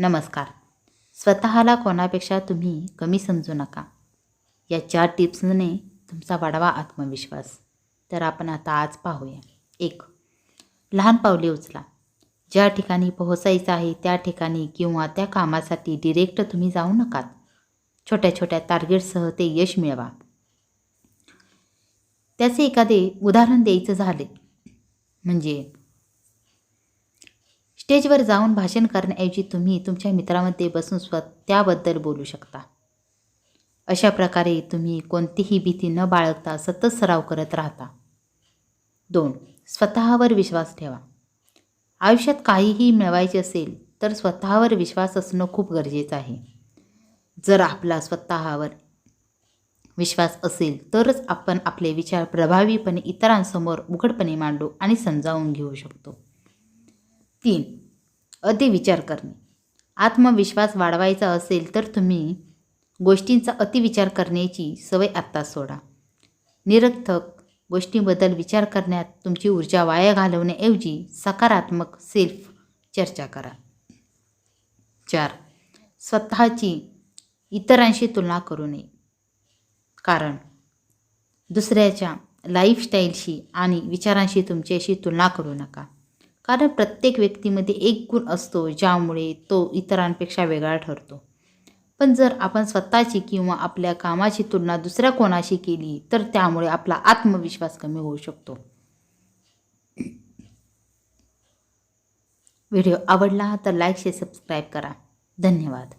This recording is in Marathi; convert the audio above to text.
नमस्कार. स्वतःला कोणापेक्षा तुम्ही कमी समजू नका. या चार टिप्सने तुमचा वाढवा आत्मविश्वास. तर आपण आता आज पाहूया. एक लहान पावले उचला. ज्या ठिकाणी पोहोचायचं आहे त्या ठिकाणी किंवा त्या कामासाठी डिरेक्ट तुम्ही जाऊ नकात छोट्या छोट्या टार्गेटसह ते यश मिळवा. त्याचे एखादे उदाहरण द्यायचं झाले. म्हणजे स्टेजवर जाऊन भाषण करण्याऐवजी तुम्ही तुमच्या मित्रामध्ये बसून स्व त्याबद्दल बोलू शकता. अशा प्रकारे तुम्ही कोणतीही भीती न बाळगता सतत सराव करत राहता. दोन स्वतःवर विश्वास ठेवा. आयुष्यात काहीही मिळवायचे असेल तर स्वतःवर विश्वास असणं खूप गरजेचं आहे. जर आपला स्वतःवर विश्वास असेल तरच आपण आपले विचार प्रभावीपणे इतरांसमोर उघडपणे मांडू आणि समजावून घेऊ शकतो. तीन. अतिविचार करणे. आत्मविश्वास वाढवायचा असेल तर तुम्ही गोष्टींचा अतिविचार करण्याची सवय आत्ता सोडा. निरर्थक गोष्टींबद्दल विचार करण्यात तुमची ऊर्जा वाया घालवण्याऐवजी सकारात्मक सेल्फ चर्चा करा. चार. स्वतःची इतरांशी तुलना करू नये. कारण दुसऱ्याच्या लाईफस्टाईलशी आणि विचारांशी तुमच्याशी तुलना करू नका. कारण प्रत्येक व्यक्तीमध्ये एक गुण असतो ज्यामुळे तो इतरांपेक्षा वेगळा ठरतो. पण जर आपण स्वतःची किंवा आपल्या कामाची तुलना दुसऱ्या कोणाशी केली तर त्यामुळे आपला आत्मविश्वास कमी होऊ शकतो. व्हिडिओ आवडला तर लाईक शेअर सबस्क्राईब करा. धन्यवाद.